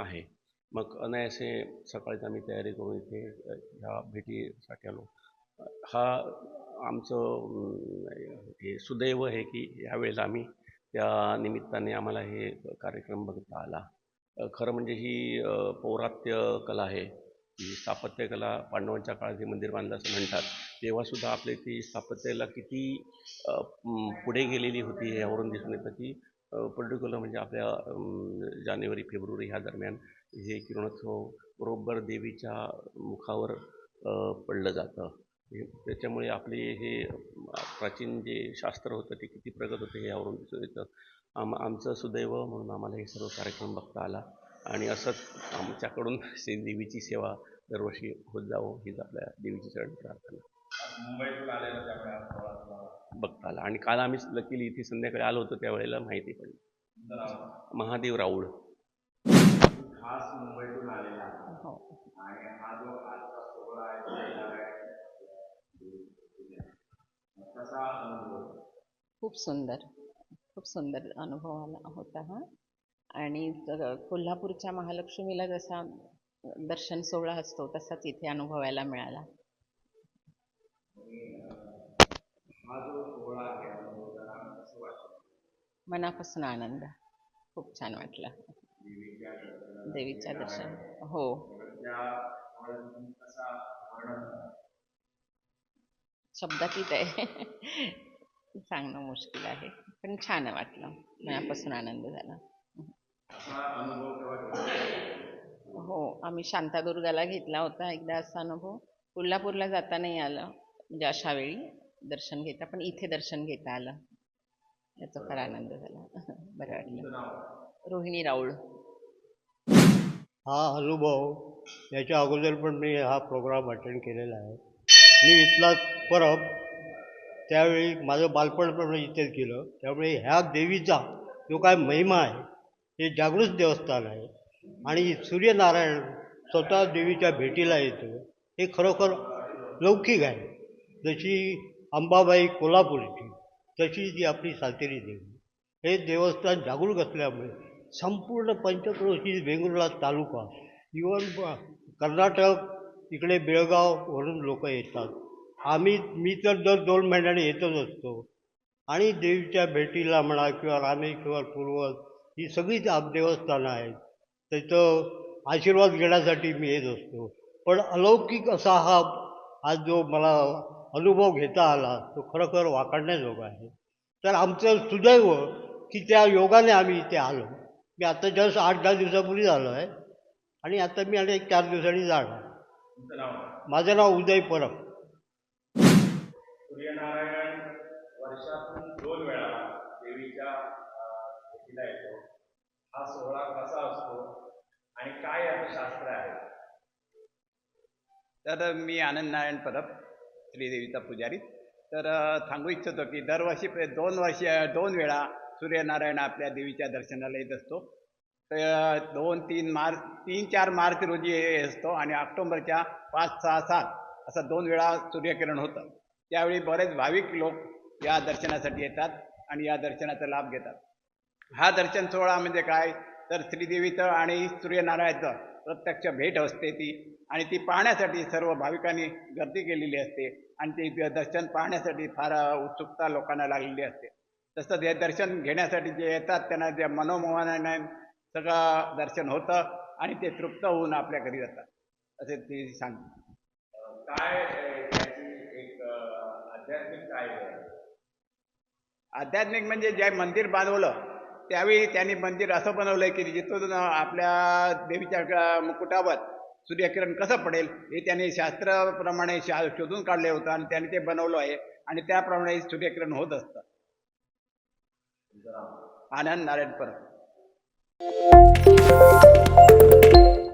आहे. मग अनायासे सकाळीच आम्ही तयारी करून इथे ह्या भेटीसाठी आलो. हा आमचं हे सुदैव आहे की यावेळेला आम्ही त्या निमित्ताने आम्हाला हे कार्यक्रम बघता आला. खरं म्हणजे ही पौरात्य कला आहे. ही स्थापत्यकला पांडवांच्या काळात हे मंदिर बांधलं असं म्हणतात. तेव्हासुद्धा आपली ती स्थापत्यला किती पुढे गेलेली होती यावरून दिसून येतं की पर्टिक्युलर म्हणजे आपल्या जानेवारी फेब्रुवारी ह्या दरम्यान हे किरणोत्सव बरोबर देवीच्या मुखावर पडलं जातं. हे- त्याच्यामुळे आपले हे प्राचीन जे शास्त्र होतं ते किती प्रगत होते हे यावरून दिसून येतं. आम आमचं सुदैव म्हणून आम्हाला हे सर्व कार्यक्रम बघता आला आणि असंच आमच्याकडून श्री देवीची सेवा दरवर्षी होत जावं हीच आपल्या देवीची चरण प्रार्थना. मुंबईतून आलेलं त्यामुळे आज थोडा बघता आला आणि काल आम्ही लकीली इथे संध्याकाळी आलो होतो त्यावेळेला माहिती पडली. महादेव राऊळ. खास मुंबईतून आलेला. आहे. हो. आणि हा जो आजचा सोहळा आहे तो येणार आहे कसा अनुभव खूप सुंदर. खूप सुंदर अनुभव आला होता हा. आणि कोल्हापूरच्या महालक्ष्मीला जसा दर्शन सोहळा असतो तसाच इथे अनुभवायला मिळाला हा जो सोहळा आहे अनुभवताना कसं वाटतं मनापासून आनंद. खूप छान वाटलं. देवीच्या दर्शन. हो. शब्दातीत आहे सांगणं मुश्किल आहे. पण छान वाटलं. मनापासून आनंद झाला. हो. आम्ही शांतादुर्गाला घेतला होता. एकदा असा अनुभव. कोल्हापूरला जाता नाही आलं. म्हणजे अशा वेळी दर्शन घेता पण इथे दर्शन घेता आलं. याचा फार आनंद झाला. बरं वाटलं. रोहिणी राऊळ. हा अनुभव याच्या अगोदर पण मी हा प्रोग्राम अटेंड केलेला आहे. मी इथला परब त्यावेळी माझं बालपण पण इथेच गेलं त्यामुळे ह्या देवीचा जो काय महिमा आहे हे जागृत देवस्थान आहे. आणि सूर्यनारायण स्वतः देवीच्या भेटीला येतो. हे खरोखर लौकिक आहे. जशी अंबाबाई कोल्हापूरची तशी जी आपली सातेरी देवी. हे देवस्थान जागरूक असल्यामुळे संपूर्ण पंचक्रोशी वेंगुर्ला तालुका इवन कर्नाटक इकडे बेळगाववरून लोक येतात. आम्ही मी तर दर दोन महिन्याने येतच असतो. आणि देवीच्या भेटीला म्हणा किंवा रामेश्वर पूर्वज ही सगळीच आप देवस्थानं आहेत. त्याचं आशीर्वाद घेण्यासाठी मी येत असतो. पण अलौकिक असा हा आज जो मला अनुभव घेता आला तो खरोखर वाखाणण्याजोगा आहे. तर आमचं सुदैव की त्या योगाने आम्ही इथे आलो. मी आता जस्ट आठ दहा दिवसापूर्वी आलो आहे. आणि आता मी आणि एक चार दिवसांनी जाणार. माझं नाव उदय परब. सूर्यनारायण वर्षातून दोन वेळा देवीच्या येतो. हा सोहळा कसा असतो आणि काय याचं शास्त्र आहे? तर मी आनंद नारायण परब. श्रीदेवीचा पुजारी तर सांगू इच्छितो की दरवर्षी दोन वर्ष दोन वेळा सूर्यनारायण आपल्या देवीच्या दर्शनाला येत असतो. तर दोन तीन मार्च तीन चार मार्च रोजी हे असतो आणि ऑक्टोबरच्या पाच सहा सात असं दोन वेळा सूर्यकिरण होतं. त्यावेळी बरेच भाविक लोक या दर्शनासाठी येतात आणि या दर्शनाचा लाभ घेतात. हा दर्शन सोहळा म्हणजे काय? तर श्रीदेवीचं आणि सूर्यनारायणाचं प्रत्यक्ष भेट असते ती. आणि ती पाहण्यासाठी सर्व भाविकांनी गर्दी केलेली असते. आणि ती दर्शन पाहण्यासाठी फार उत्सुकता लोकांना लागलेली असते. तसंच हे दर्शन घेण्यासाठी जे येतात त्यांना जे मनोमोहनाने सगळं दर्शन होतं आणि ते तृप्त होऊन आपल्या घरी जातात. असे ते सांगते अं, काय एक आध्यात्मिक काय? आध्यात्मिक म्हणजे जे मंदिर बांधवलं त्यावेळी त्यांनी मंदिर असं बनवलंय की जिथून आपल्या देवीच्या मुकुटावर सूर्यकिरण कसं पडेल हे त्यांनी शास्त्राप्रमाणे शा शोधून काढले होतं आणि त्यांनी ते बनवलं आहे. आणि त्याप्रमाणे सूर्यकिरण होत असतं. आनंद नारायण परब.